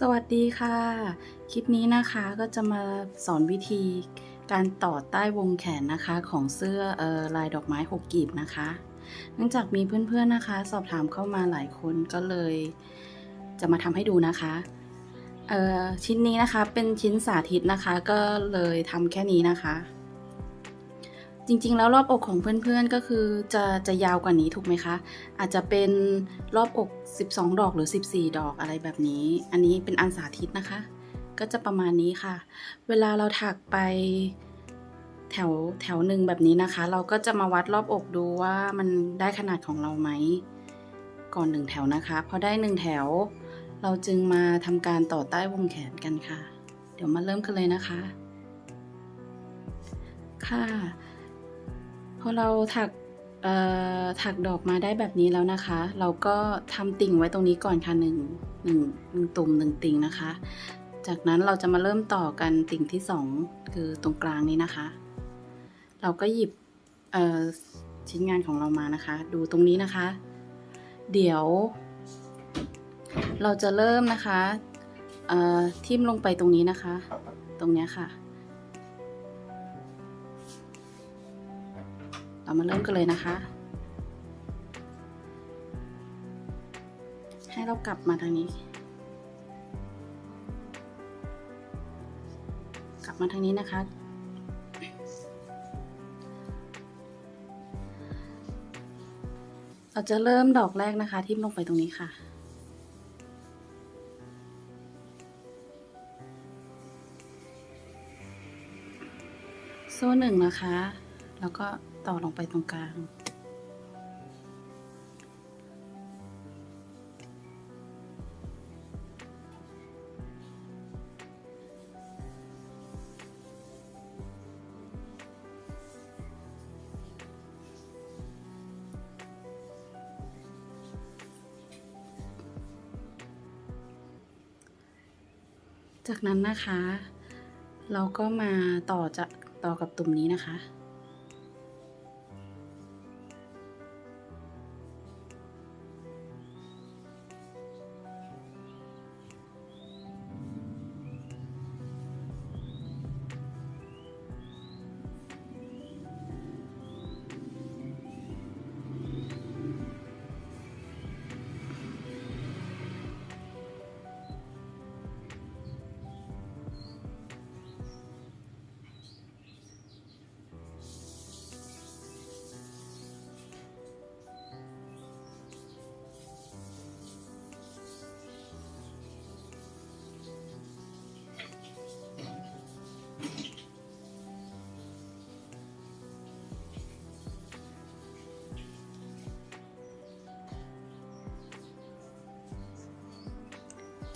สวัสดีค่ะ คลิปนี้นะคะก็จะมาสอนวิธีการต่อใต้วงแขนนะคะของเสื้อออลายดอกไม้หกกีบนะคะ เนื่องจากมีเพื่อนๆนะคะ สอบถามเข้ามาหลายคนก็เลย จะมาทำให้ดูนะคะชิ้นนี้นะคะเป็นชิ้นสาธิตนะคะ ก็เลยทำแค่นี้นะคะ จริงๆ แล้วรอบอกของเพื่อนๆ ก็คือจะจะยาวกว่านี้ถูกไหมคะ อาจจะเป็นรอบอก 12 ดอกหรือ 14 ดอกอะไรแบบนี้ อันนี้เป็นอันสาธิตนะคะ ก็จะประมาณนี้ค่ะ เวลาเราถักไปแถวแถวหนึ่งแบบนี้นะคะ เราก็จะมาวัดรอบอกดูว่ามันได้ขนาดของเราไหม ก่อนหนึ่งแถวนะคะพอได้หนึ่งแถว เราจึงมาทำการต่อใต้วงแขนกันค่ะ เดี๋ยวมาเริ่มกันเลยนะคะ ค่ะ อเราถักถักดอกมาได้แบบนี้แล้วนะคะ เราก็ทำติ่งไว้ตรงนี้ก่อนค่ะหนึ่งหนึ่งหนึ่งตุ่มหนึ่งติ่งนะคะ จากนั้นเราจะมาเริ่มต่อกันติ่งที่สองคือตรงกลางนี้นะคะ เราก็หยิบชิ้นงานของเรามานะคะ ดูตรงนี้นะคะ เดี๋ยว เราจะเริ่มนะคะทิ่มลงไปตรงนี้นะคะ ตรงเนี้ยค่ะ เรามาเริ่มกันเลยนะคะ ให้เรากลับมาทางนี้ กลับมาทางนี้นะคะ เราจะเริ่มดอกแรกนะคะทิ่มลงไปตรงนี้ค่ะโซ่หนึ่งนะคะ แล้วก็ ต่อลงไปตรงกลาง จากนั้นนะคะ เราก็มาต่อจะต่อกับตุ่มนี้นะคะ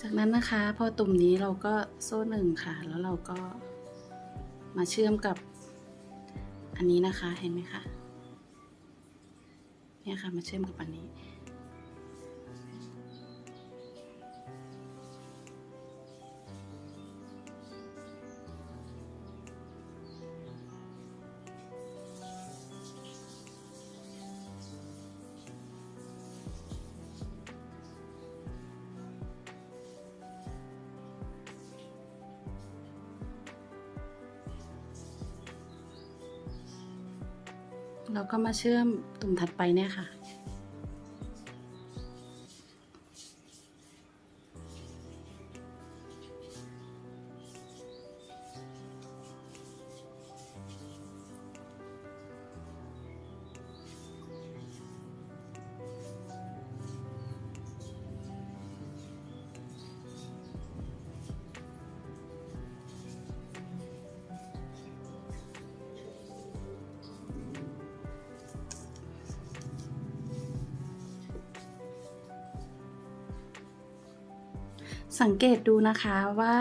จากนั้นนะคะพอตุ่มนี้เราก็โซ่หนึ่งค่ะ แล้วเราก็มาเชื่อมกับอันนี้นะคะเห็นไหมคะเนี่ยค่ะมาเชื่อมกับอันนี้ ก็มาเชื่อมตุ่มถัดไปเนี่ยค่ะ สังเกตดูนะคะว่า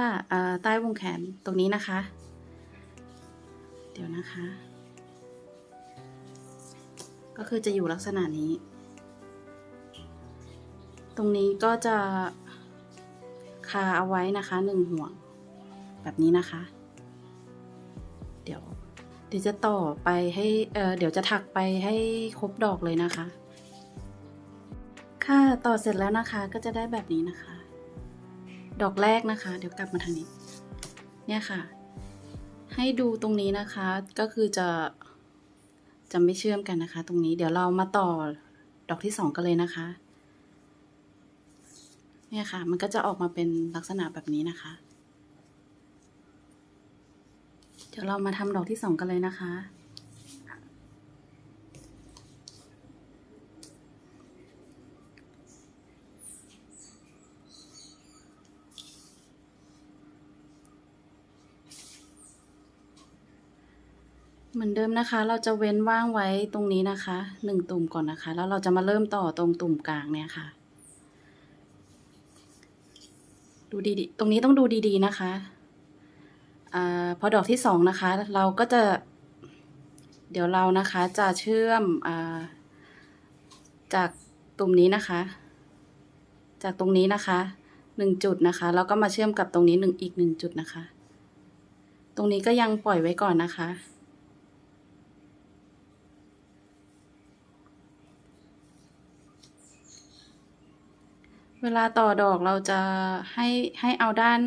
ใต้วงแขนตรงนี้นะคะ เดี๋ยวนะคะ ก็คือจะอยู่ลักษณะนี้ ตรงนี้ก็จะคาเอาไว้นะคะหนึ่งห่วง แบบนี้นะคะ เดี๋ยว เดี๋ยวจะต่อไปให้เเดี๋ยวจะถักไปให้ครบดอกเลยนะคะ ค่ะต่อเสร็จแล้วนะคะก็จะได้แบบนี้นะคะ ดอกแรกนะคะ เดี๋ยวกลับมาทางนี้ เนี่ยค่ะ ให้ดูตรงนี้นะคะ ก็คือจะจะไม่เชื่อมกันนะคะ ตรงนี้เดี๋ยวเรามาต่อดอกที่สองกันเลยนะคะ เนี่ยค่ะ มันก็จะออกมาเป็นลักษณะแบบนี้นะคะ เดี๋ยวเรามาทำดอกที่สองกันเลยนะคะ เหมือนเดิมนะคะ เราจะเว้นว่างไว้ตรงนี้นะคะหนึ่งตุ่มก่อนนะคะ แล้วเราจะมาเริ่มต่อตรงตุ่มกลางเนี่ยค่ะ ดูดีๆ ตรงนี้ต้องดูดีๆนะคะอาพอดอกที่สองนะคะ เราก็จะ เดี๋ยวเรานะคะจะเชื่อมอาจากตุ่มนี้นะคะ จากตรงนี้นะคะหนึ่งจุดนะคะ แล้วก็มาเชื่อมกับตรงนี้หนึ่งอีกหนึ่งจุดนะคะ ตรงนี้ก็ยังปล่อยไว้ก่อนนะคะ เวลาต่อดอกเราจะให้ให้เอาด้าน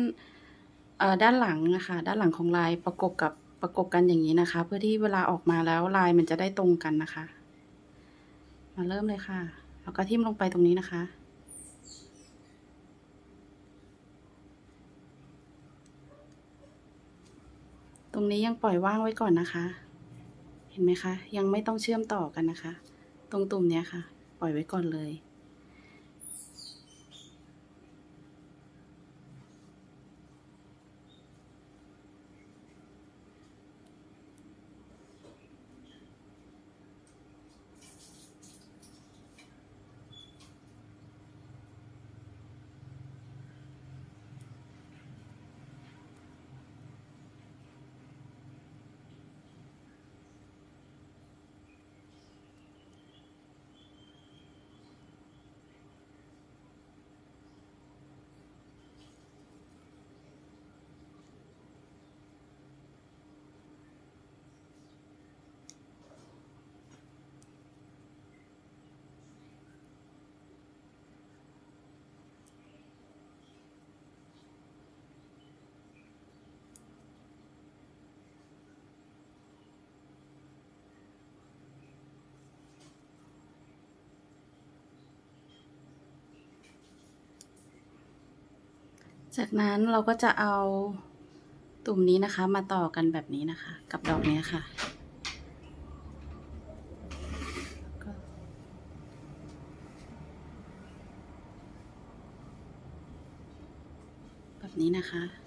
ด้านหลังนะคะด้านหลังของลายประกบกับประกบกันอย่างนี้นะคะ เพื่อที่เวลาออกมาแล้วลายมันจะได้ตรงกันนะคะ มาเริ่มเลยค่ะ แล้วก็ทิ่มลงไปตรงนี้นะคะ ตรงนี้ยังปล่อยว่างไว้ก่อนนะคะ เห็นไหมคะ ยังไม่ต้องเชื่อมต่อกันนะคะ ตรงตุ่มเนี้ยค่ะ ปล่อยไว้ก่อนเลย จากนั้นเราก็จะเอาตุ่มนี้นะคะมาต่อกันแบบนี้นะคะ กับดอกนี้ค่ะ แบบนี้นะคะ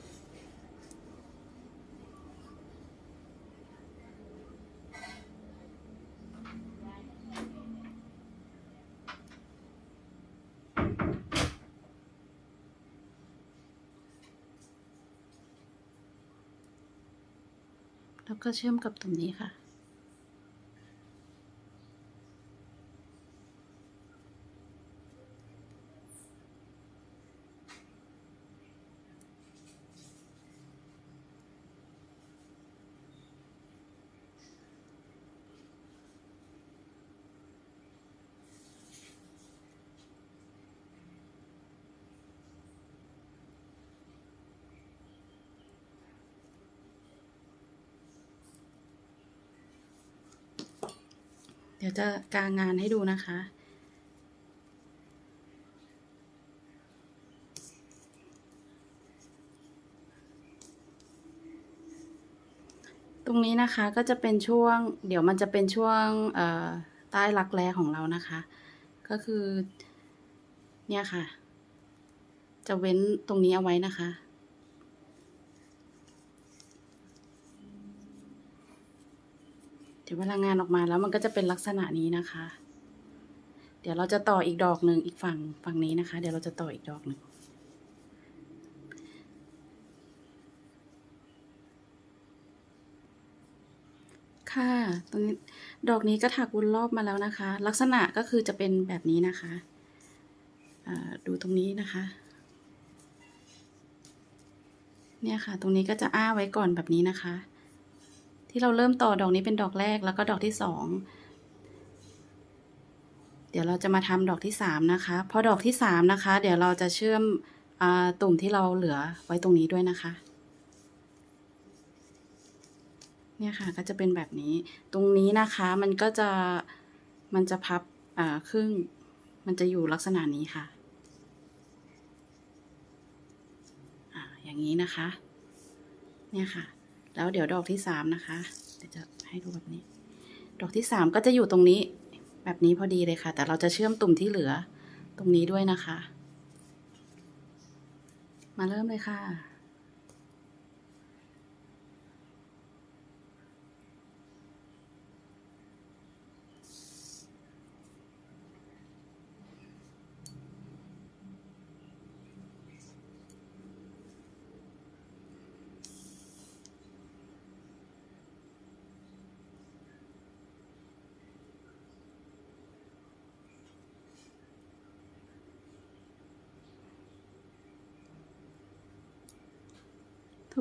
ก็เชื่อมกับตรงนี้ค่ะ ดี๋ยวจะกางงานให้ดูนะคะ ตรงนี้นะคะก็จะเป็นช่วง เดี๋ยวมันจะเป็นช่วงใต้รักแร้ของเรานะคะ ก็คือ เนี่ยค่ะ จะเว้นตรงนี้เอาไว้นะคะ เดี๋ยวเวลางานออกมาแล้วมันก็จะเป็นลักษณะนี้นะคะ เดี๋ยวเราจะต่ออีกดอกหนึ่งอีกฝั่งฝั่งนี้นะคะ เดี๋ยวเราจะต่ออีกดอกหนึ่งค่ะตรงนี้ดอกนี้ก็ถักวนรอบมาแล้วนะคะ ลักษณะก็คือจะเป็นแบบนี้นะคะดูตรงนี้นะคะ เนี่ยค่ะ ตรงนี้ก็จะอ้าไว้ก่อนแบบนี้นะคะ ที่เราเริ่มต่อดอกนี้เป็นดอกแรกแล้วก็ดอกที่สองเดี๋ยวเราจะมาทำดอกที่สามนะคะพอดอกที่สามนะคะ เดี๋ยวเราจะเชื่อมอตุ่มที่เราเหลือไว้ตรงนี้ด้วยนะคะ เนี่ยค่ะก็จะเป็นแบบนี้ ตรงนี้นะคะมันก็จะมันจะพับครึ่ง มันจะอยู่ลักษณะนี้ค่ะอ่าอย่างนี้นะคะ เนี่ยค่ะ แล้วเดี๋ยวดอกที่สามนะคะเดี๋ยวจะให้ดูแบบนี้ ดอกที่สามก็จะอยู่ตรงนี้ แบบนี้พอดีเลยค่ะ แต่เราจะเชื่อมตุ่มที่เหลือตรงนี้ด้วยนะคะ มาเริ่มเลยค่ะ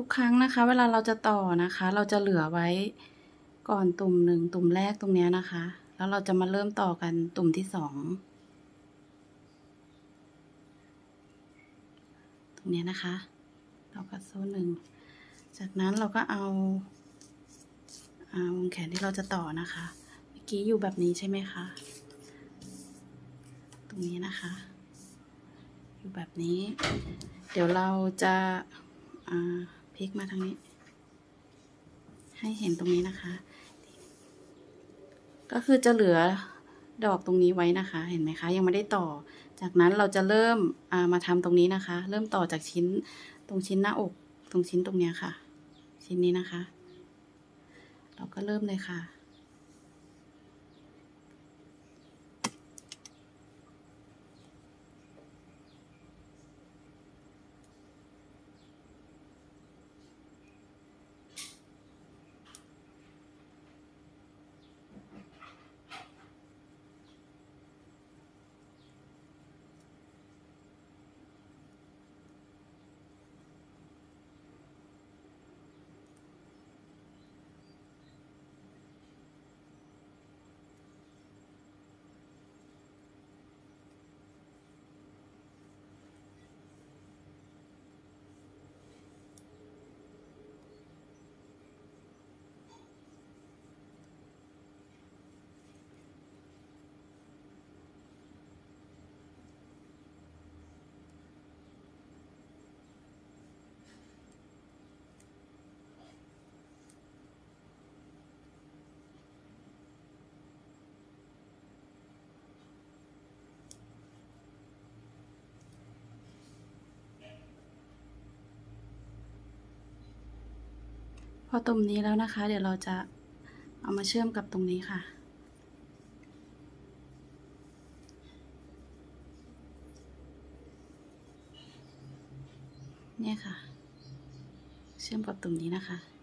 ทุกครั้งนะคะ เวลาเราจะต่อนะคะ เราจะเหลือไว้ก่อนตุ่มหนึ่งตุ่มแรกตรงเนี้ยนะคะ แล้วเราจะมาเริ่มต่อกันตุ่มที่สองตรงเนี้ยนะคะ เราก็โซ่หนึ่งจากนั้นเราก็เอาอาวงแขนที่เราจะต่อนะคะเมื่อกี้อยู่แบบนี้ใช่ไหมคะตรงนี้นะคะ อยู่แบบนี้ เดี๋ยวเราจะอ่า พลิกมาทางนี้ ให้เห็นตรงนี้นะคะ ก็คือจะเหลือดอกตรงนี้ไว้นะคะ เห็นไหมคะ ยังไม่ได้ต่อ จากนั้นเราจะเริ่มามาทำตรงนี้นะคะ เริ่มต่อจากชิ้นตรงชิ้นหน้าอก ตรงชิ้นตรงเนี้ยค่ะ ชิ้นนี้นะคะ เราก็เริ่มเลยค่ะ พ อตุ่มนี้แล้วนะคะ เดี๋ยวเราจะเอามาเชื่อมกับตรงนี้ค่ะ เนี่ยค่ะ เชื่อมกับตุ่มนี้นะคะ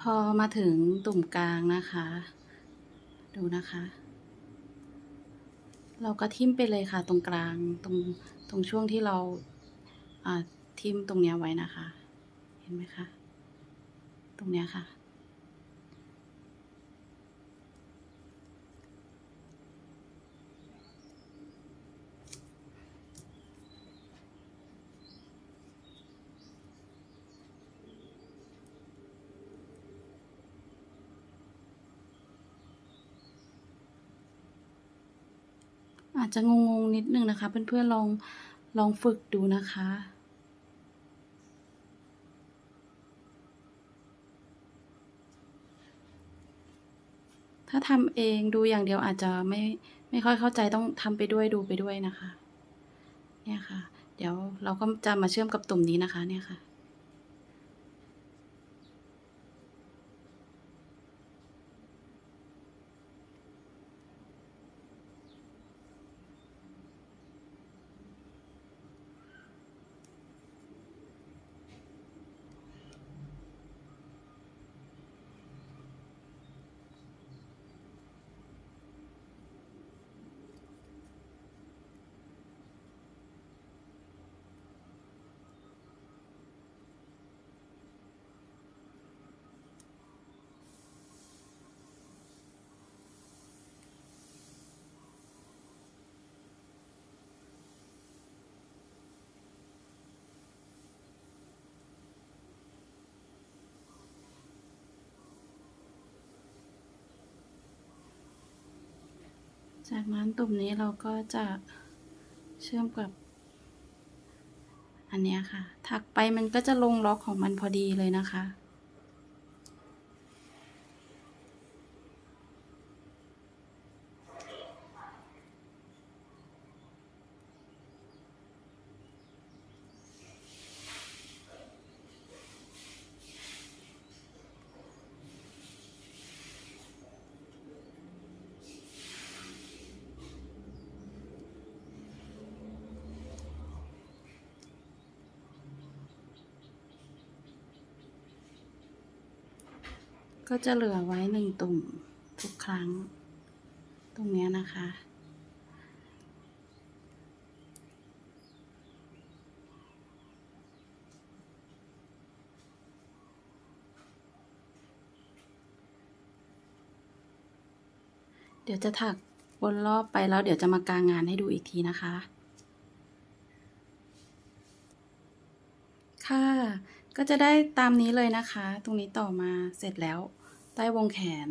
พอมาถึงตุ่มกลางนะคะ ดูนะคะ เราก็ทิ่มไปเลยค่ะตรงกลางตรงตรงช่วงที่เราอ่าทิ่มตรงเนี้ยไว้นะคะ เห็นไหมคะ ตรงเนี้ยค่ะ อาจจะงงๆนิดนึงนะคะ เพื่อนๆลองลองฝึกดูนะคะถ้าทำเองดูอย่างเดียวอาจจะไม่ไม่ค่อยเข้าใจต้องทำไปด้วยดูไปด้วยนะคะ เนี่ยค่ะ เดี๋ยวเราก็จะมาเชื่อมกับตุ่มนี้นะคะเนี่ยค่ะ จากนั้นตุ่มนี้เราก็จะเชื่อมกับอันนี้ค่ะ ถักไปมันก็จะลงล็อกของมันพอดีเลยนะคะ ก็จะเหลือไว้หนึ่งตุ่มทุกครั้ง ตรงเนี้ยนะคะ เดี๋ยวจะถักวนรอบไปแล้วเดี๋ยวจะมากางงานให้ดูอีกทีนะคะ ค่ะ ก็จะได้ตามนี้เลยนะคะ ตรงนี้ต่อมาเสร็จแล้ว ใต้วงแขน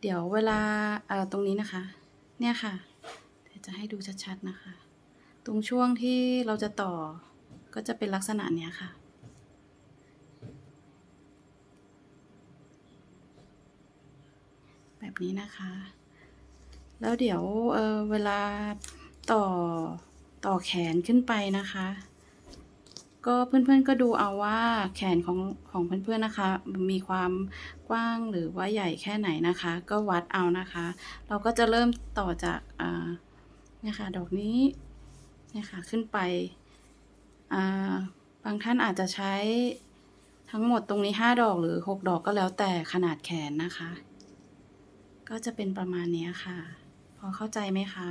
เดี๋ยวเวลาเอ่อตรงนี้นะคะ เนี่ยค่ะเดี๋ยวจะให้ดูชัดๆนะคะ ตรงช่วงที่เราจะต่อก็จะเป็นลักษณะเนี้ยค่ะ แบบนี้นะคะ แล้วเดี๋ยวเออเวลาต่อต่อแขนขึ้นไปนะคะ ก็เพื่อนๆก็ดูเอาว่าแขนของของเพื่อนๆนะคะ มีความกว้างหรือว่าใหญ่แค่ไหนนะคะ ก็วัดเอานะคะ เราก็จะเริ่มต่อจากอ่าเนี่ยค่ะดอกนี้เนี่ยค่ะขึ้นไปอ่าบางท่านอาจจะใช้ทั้งหมดตรงนี้ 5 ดอกหรือ 6 ดอกก็แล้วแต่ขนาดแขนนะคะ ก็จะเป็นประมาณนี้ค่ะ พอเข้าใจไหมคะ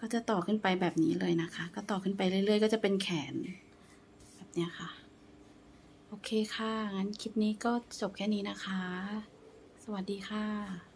ก็จะต่อขึ้นไปแบบนี้เลยนะคะ ก็ต่อขึ้นไปเรื่อยๆ ก็จะเป็นแขนแบบเนี้ยค่ะ โอเคค่ะ งั้นคลิปนี้ก็จบแค่นี้นะคะ สวัสดีค่ะ